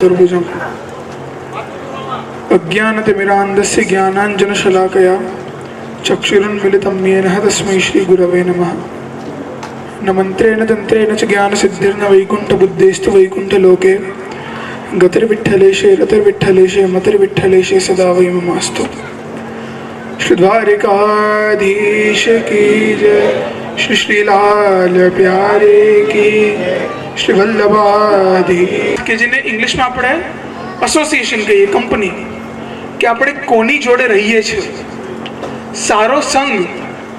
પૂજમ અજ્ઞાનતિમિરાંદસ્ય જ્ઞાનાંજન શલાકયા ચક્ષુરુન્મિલિતમ યેન તસ્મૈ શ્રી ગુરવે નમઃ ન મંત્રેણ તંત્રેણ ચ જ્ઞાન સિદ્ધિર્ન વૈકુંઠ બુદ્ધેસ્તુ વૈકુંઠ લોકે ગતિર્વિઠ્ઠલેશે રતિર્વિઠ્ઠલેશે મતિર્વિઠ્ઠલેશે સદા વૈ મમાસ્તુ શ્રીદ્વારિકાધીશ કી જય શ્રી શ્રીલાલ પ્યારે કી જય વલ્લભાધી કે જેને ઇંગ્લિશમાં આપણે એસોસિએશન કહીએ કંપની કે આપણે કોની જોડે રહીએ છીએ? સારો સંગ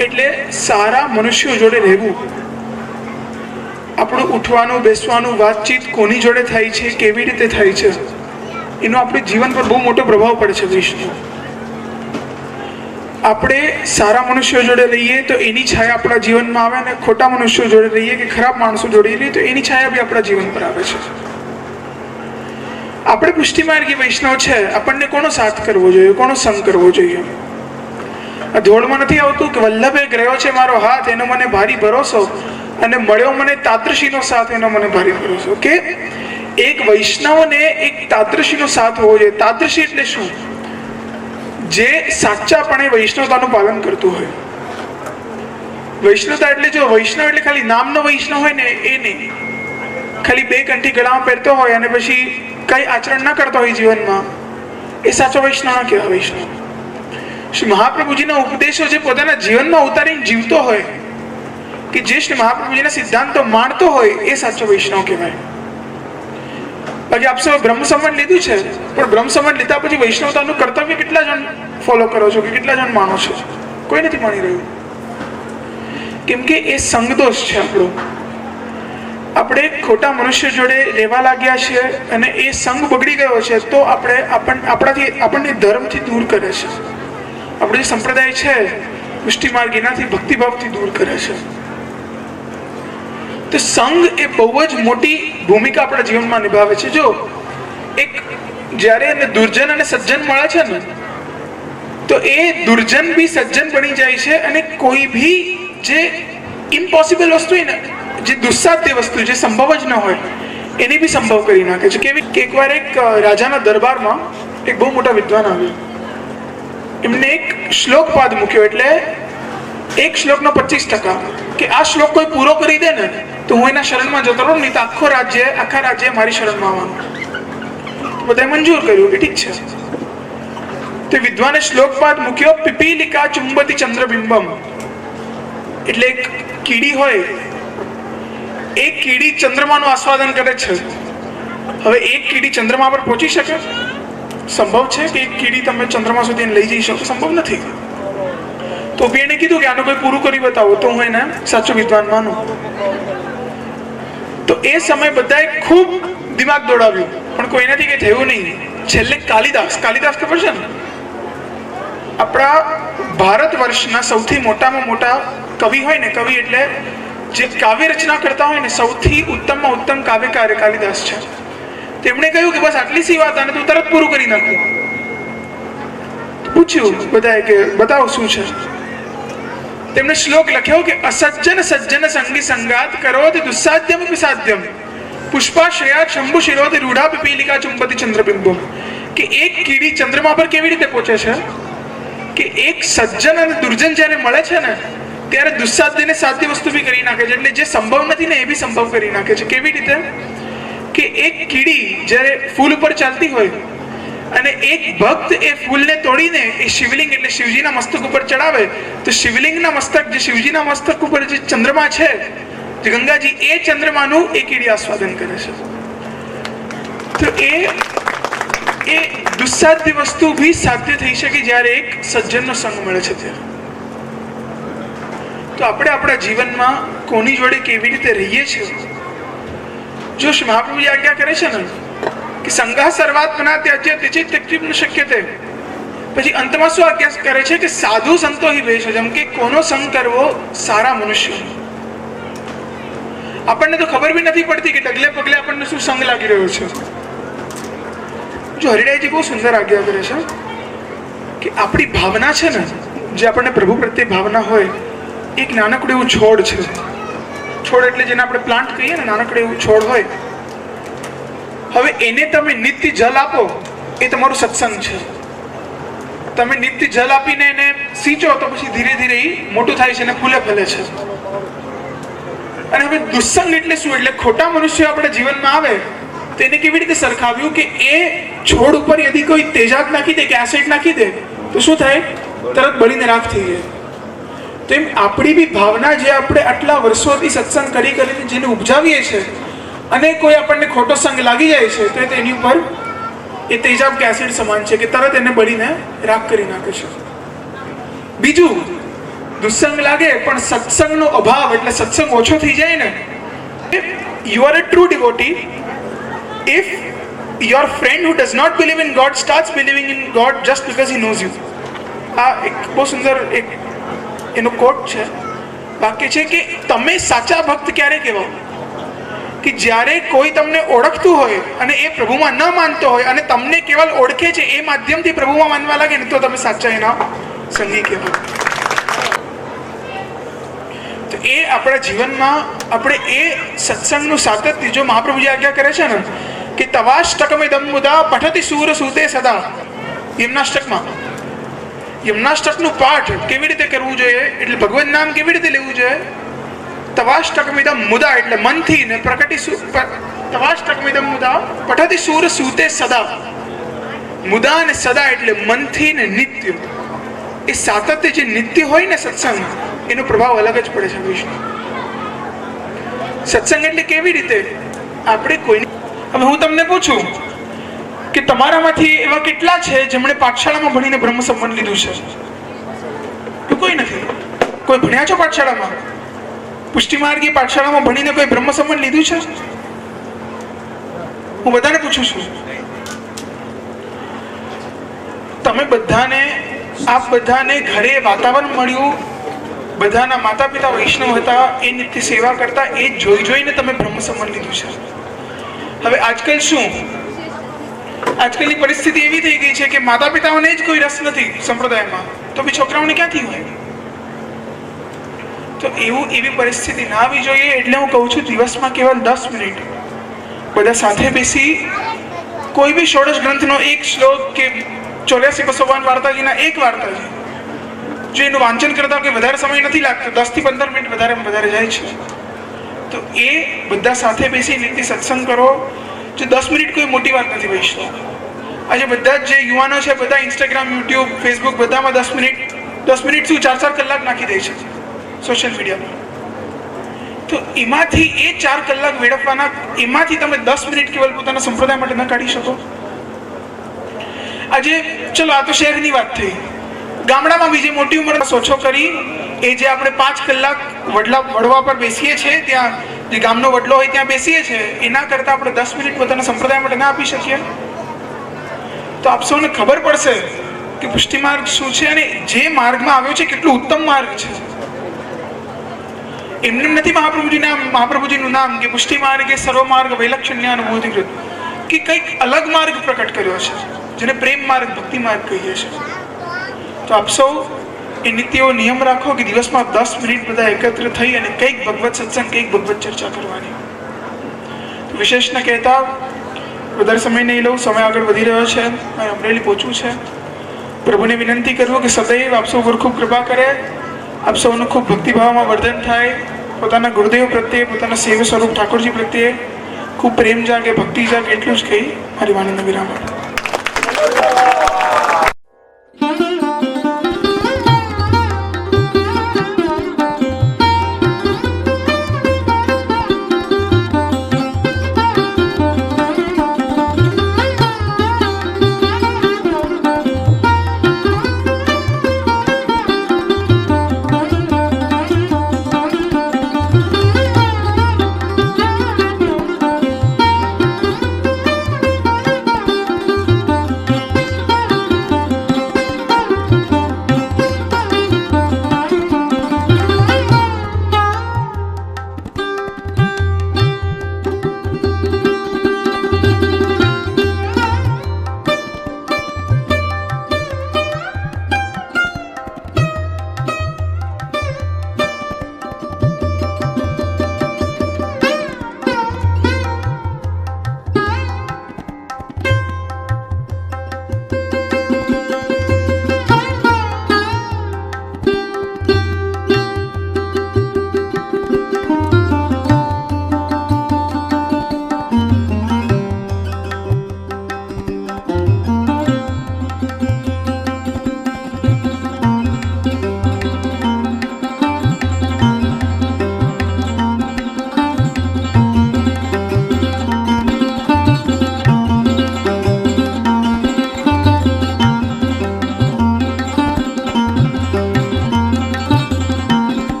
એટલે સારા મનુષ્યો જોડે રહેવું. આપણું ઉઠવાનું, બેસવાનું, વાતચીત કોની જોડે થાય છે, કેવી રીતે થાય છે? એનો આપણે જીવન પર બહુ મોટો પ્રભાવ પડે છે વિષ્ણુ. આપણે સારા મનુષ્યો જોડે રહીએ તો એની છાયા આપણા જીવનમાં આવે અને ખોટા મનુષ્યો જોડે રહીએ કે ખરાબ માણસો જોડે રહીએ તો એની છાયા બી આપણા જીવન પર આવે છે. આપણે પુષ્ટિમાર્ગી વૈષ્ણવ છે, આપણને કોનો સાથ કરવો જોઈએ, કોનો સંગ કરવો જોઈએ? ધોળમાં નથી આવતું કે વલ્લભે ગ્રહ્યો છે મારો હાથ, એનો મને ભારી ભરોસો અને મળ્યો મને તાત્રશીનો સાથ, એનો મને ભારી ભરોસો. કે એક વૈષ્ણવને એક તાત્રશીનો સાથ હોવો જોઈએ. તાત્રશી એટલે શું? જે સાચાપણે વૈષ્ણવતાનું પાલન કરતું હોય. વૈષ્ણવતા એટલે જો વૈષ્ણવ એટલે ખાલી નામનો વૈષ્ણવ હોય ને એ નહીં. ખાલી બે કંઠી ગળામાં પહેરતો હોય અને પછી કઈ આચરણ ના કરતો હોય જીવનમાં, એ સાચો વૈષ્ણવ ના કહેવાય વૈષ્ણવ. શ્રી મહાપ્રભુજીના ઉપદેશો જે પોતાના જીવનમાં ઉતારીને જીવતો હોય, કે જે શ્રી મહાપ્રભુજીના સિદ્ધાંતો માણતો હોય, એ સાચો વૈષ્ણવ કહેવાય. બાકી આપ સૌ બ્રહ્મ સંવત લીધું છે. પણ બ્રહ્મ સંવત લીધા પછી વૈષ્ણવતાનું કર્તવ્ય કેટલા જણ ફોલો કરો છો કે કેટલા જણ માનો છો? કોઈ નથી માની રહ્યું. કેમ કે એ સંગદોષ છે આપણો. આપણે ખોટા મનુષ્ય જોડે રહેવા લાગ્યા છે અને એ સંગ બગડી ગયો છે તો આપણે આપણ, આપણાથી, આપણને ધર્મથી દૂર કરે છે. આપણો જે સંપ્રદાય છે પુષ્ટિ માર્ગ એનાથી ભક્તિભાવથી દૂર કરે છે. તો સંઘ એ બહુ જ મોટી ભૂમિકા આપણા જીવનમાં નિભાવે છે. જો એક જ્યારે એને દુર્જન અને સજ્જન મળે છે ને, તો એ દુર્જન બી સજ્જન બની જાય છે અને કોઈ બી જે ઇમ્પોસિબલ વસ્તુ હોય ને, જે દુસ્સાધ્ય વસ્તુ જે સંભવ જ ન હોય, એની બી સંભવ કરી નાખે છે. કેવી કે એકવાર એક રાજાના દરબારમાં એક બહુ મોટા વિદ્વાન આવ્યો. એમને એક શ્લોકપાદ મૂક્યો એટલે એક શ્લોકનો પચીસ ટકા કે આ શ્લોક કોઈ પૂરો કરી દે ને તો હું એના શરણમાં જતો રહું, નહીં તો આખો રાજ્ય, આખા રાજ્ય મારી શરણમાં આવવાનું. બધાએ મંજૂર કર્યું કે ઠીક છે. તે વિદ્વાને શ્લોકપાદ મૂક્યો, પીપીલિકા ચુંબતી ચંદ્રબિંબમ. એટલે એક કીડી હોય, એ કીડી ચંદ્રમાનું આસ્વાદન કરે છે. હવે એક કીડી ચંદ્રમા પર પહોંચી શકે? સંભવ છે કે એક કીડી તમે ચંદ્રમા સુધી લઈ જઈ શકો? સંભવ નથી. તો બી એને કીધું કે આનું કોઈ પૂરું કરી બતાવો. તો હું એને સાચો વિદ્વાન માનું. તો એ સમય બધાએ ખૂબ દિમાગ દોડાવ્યું. પણ કોઈનાથી કંઈ થયું નહીં. છેલ્લે કાલિદાસ. કાલિદાસ ખબર છે ને? આપણા ભારત વર્ષના સૌથી મોટામાં મોટા કવિ હોય ને, કવિ એટલે જે કાવ્ય રચના કરતા હોય ને, સૌથી ઉત્તમમાં ઉત્તમ કાવ્યકાર કાલિદાસ છે. તેમણે કહ્યું કે બસ આટલી સી વાત, આને તું તરત પૂરું કરી નાખું. પૂછ્યું બધાએ કે, બતાવો શું છે? તેમણે શ્લોક લખ્યો કે, અસજ્જન સજ્જન સંગી સંગાત કરો તે દુસ્સાધ્યમ સાધ્યમ પુષ્પાશ્રયા શંભુ શિરોધ રૂઢા પીલિકા ચુંબતી ચંદ્રબિંબો। કે એક કીડી ચંદ્રમા પર કેવી રીતે પહોંચે છે? કે એક સજ્જન અને દુર્જન જ્યારે મળે છે ને, ત્યારે દુસ્સાધ્યને સાધ્ય વસ્તુ બી કરી નાખે છે, એટલે જે સંભવ નથી ને એ બી સંભવ કરી નાખે છે. કેવી રીતે? કે એક કીડી જ્યારે ફૂલ ઉપર ચાલતી હોય અને એક ભક્ત એ ફૂલને તોડીને, એ શિવલિંગ એટલે શિવજીના મસ્તક ઉપર ચડાવે, તો શિવલિંગના મસ્તક, જે શિવજીના મસ્તક ઉપર જે ચંદ્રમા છે, જે ગંગાજી એ ચંદ્રમાનું એ કીડી આસ્વાદન કરે છે. તો એ એ દુસ્સાધ્ય વસ્તુ બી સાધ્ય થઈ શકે જ્યારે એક સજ્જનનો સંગ મળે છે ત્યારે તો આપણે આપણા જીવનમાં કોની જોડે કેવી રીતે રહીએ છીએ? જો મહાપ્રભુજી આજ્ઞા કરે છે ને? કે સંઘા સર્વાત્મના ત્યજ્ય ત્યક્તિ ન શક્ય તે. પછી અંતમાં શું અભ્યાસ કરે છે કે સાધુ સંતો હિ ભેષ જેમ કે કોનો સંગ કરવો સારા મનુષ્ય? આપણને તો ખબર બી નથી પડતી કે ડગલે પગલે આપણને શું સંગ લાગી રહ્યો છે. જો હરિરાયજી બહુ સુંદર આજ્ઞા કરે છે, કે આપણી ભાવના છે ને, જે આપણને પ્રભુ પ્રત્યે ભાવના હોય, એક નાનકડું એવું છોડ છે. છોડ એટલે જેને આપણે પ્લાન્ટ કહીએ ને, નાનકડું એવું છોડ હોય હવે એને તમે નિત્ય જલ આપો, એ તમારું સત્સંગ છે. તમે નિત્ય જલ આપીને એને સિંચો તો પછી ધીરે ધીરે એ મોટું થાય છે અને ફૂલે ફલે છે. અને હવે દુસ્સંગ એટલે શું? એટલે ખોટા મનુષ્ય આપણા જીવનમાં આવે, તો એને કેવી રીતે સરખાવ્યું કે એ છોડ ઉપર યદિ કોઈ તેજાબ નાખી દે કે એસિડ નાખી દે, તો શું થાય? તરત બળીને રાખ થઈ જાય. તો એમ આપણી બી ભાવના જે આપણે આટલા વર્ષોથી સત્સંગ કરી કરીને જેને ઉપજાવીએ છીએ અને કોઈ આપણને ખોટો સંગ લાગી જાય છે, તો તેની ઉપર એ તેજાબ કે એસિડ સમાન છે કે તરત એને બળીને રાખ કરી નાખે છે. બીજું, દુસંગ લાગે પણ સત્સંગનો અભાવ એટલે સત્સંગ ઓછો થઈ જાય ને you are a true devotee if your friend who does not believe in God start believing in God just because he knows you આ એક બહુ સુંદર એક એનો કોટ છે. વાક્ય છે કે તમે સાચા ભક્ત ક્યારે કહેવાઓ? કે જ્યારે કોઈ તમને ઓળખતું હોય અને એ પ્રભુમાં ન માનતો હોય અને તમને કેવલ ઓળખે છે એ માધ્યમથી પ્રભુમાં માનવા લાગે ને, તો તમે સાચા એના સંગી કહેવાય. તો એ આપણા જીવનમાં, આપણે એ સત્સંગનું સાતત્ય, જો મહાપ્રભુજી આજ્ઞા કરે છે ને, કે તવાષ્ટકમે દમ મુદા પઠતી સૂર સુતે સદા. યમનાષ્ટકમાં. યમનાષ્ટકનું પાઠ કેવી રીતે કરવું જોઈએ? એટલે ભગવાન નામ કેવી રીતે લેવું જોઈએ? તવાષ્ટકમિદમ મુદા એટલે મનથી ને પ્રકટી તવાષ્ટકમિદમ મુદા પઠતી સૂર સૂતે સદા મુદા ને સદા એટલે મનથી ને નિત્ય એ સાતત્ય જે નિત્ય હોય ને સત્સંગ એનો પ્રભાવ અલગ જ પડે છે વિષ્ણુ સત્સંગ એટલે કેવી રીતે આપણે કોઈ હવે હું તમને પૂછું કે તમારામાંથી એવા કેટલા છે જેમણે પાઠશાળામાં ભણીને બ્રહ્મ સંબંધ લીધું છે કોઈ નથી કોઈ ભણ્યા છો પાઠશાળામાં પુષ્ટિ માર્ગી પાઠશાળામાં ભણીને કોઈ બ્રહ્મ સંબંધ લીધું છે? હું બધાને પૂછું છું. તમે બધાને, આપ બધાને ઘરે વાતાવરણ મળ્યું, બધાના માતા પિતા વૈષ્ણવ હતા, એ નિત્ય સેવા કરતા, એ જોઈ જોઈને તમે બ્રહ્મ સંબંધ લીધું છે. હવે આજકાલ શું? આજકાલની પરિસ્થિતિ એવી થઈ ગઈ છે કે માતા પિતાઓને જ કોઈ રસ નથી સંપ્રદાયમાં. તો બી છોકરાઓને ક્યાંથી હોય? તો એવું એવી પરિસ્થિતિ ના આવી જોઈએ એટલે હું કહું છું દિવસમાં કેવલ દસ મિનિટ. બધા સાથે બેસી કોઈ બી ષોડશ ગ્રંથનો એક શ્લોક કે ચોર્યાસી બસોવાન વાર્તાજીના એક વાર્તાજી, જો એનું વાંચન કરતા કે વધારે સમય નથી લાગતો, દસથી પંદર મિનિટ વધારે વધારે જાય છે. તો એ બધા સાથે બેસી નીતિ સત્સંગ કરો. જો દસ મિનિટ કોઈ મોટી વાત નથી વૈષ્ણવ. આજે બધા જે યુવાનો છે, બધા ઇન્સ્ટાગ્રામ યુટ્યુબ ફેસબુક બધામાં દસ મિનિટ દસ મિનિટ શું ચાર ચાર કલાક નાખી દે છે. સોશિયલ મીડિયામાં તો એમાંથી એ ચાર કલાક વેડફવાના, એમાંથી તમે દસ મિનિટ કેવલ પોતાના સંપ્રદાય માટે ન કાઢી શકો. આજે, ચલો, આ તો શહેરની વાત થઈ. ગામડામાં બીજી મોટી ઉંમર સોછો કરી, એ જે આપણે પાંચ કલાક વડલા, વડવા પર બેસીએ છીએ, ત્યાં જે ગામનો વડલો હોય ત્યાં બેસીએ છીએ, એના કરતાં આપણે દસ મિનિટ પોતાના સંપ્રદાય માટે ના આપી શકીએ? તો આપ સૌને ખબર પડશે કે પુષ્ટિ માર્ગ શું છે અને જે માર્ગમાં આવ્યો છે, કેટલું ઉત્તમ માર્ગ છે. એમને નથી મહાપ્રભુજી નામ મહાપ્રભુજીનું નામ કે પુષ્ટિ માર્ગે સર્વ માર્ગ વૈલક્ષણ્ય અનુભૂતિકૃત કે કંઈક અલગ માર્ગ પ્રકટ કર્યો છે, જેને પ્રેમ માર્ગ, ભક્તિ માર્ગ કહીએ છીએ. તો આપ સૌ એ નિત્યઓ નિયમ રાખો કે દિવસમાં દસ મિનિટ બધા એકત્ર થઈ અને કંઈક ભગવત સત્સંગ, કંઈક ભગવત ચર્ચા કરવાની. વિશેષને કહેતા, વધારે સમય નહીં લઉં, સમય આગળ વધી રહ્યો છે મારે અમરેલી પહોંચવું છે. પ્રભુને વિનંતી કરવું કે સદૈવ આપ સૌ પર ખૂબ કૃપા કરે. આપ સૌનું ખૂબ ભક્તિભાવમાં વર્ધન થાય. પોતાના ગુરુદેવ પ્રત્યે, પોતાના સેવ સ્વરૂપ ઠાકોરજી પ્રત્યે ખૂબ પ્રેમ જાગે, ભક્તિ જાગે, એટલું જ કહી મારી વાણીને વિરામ આપો.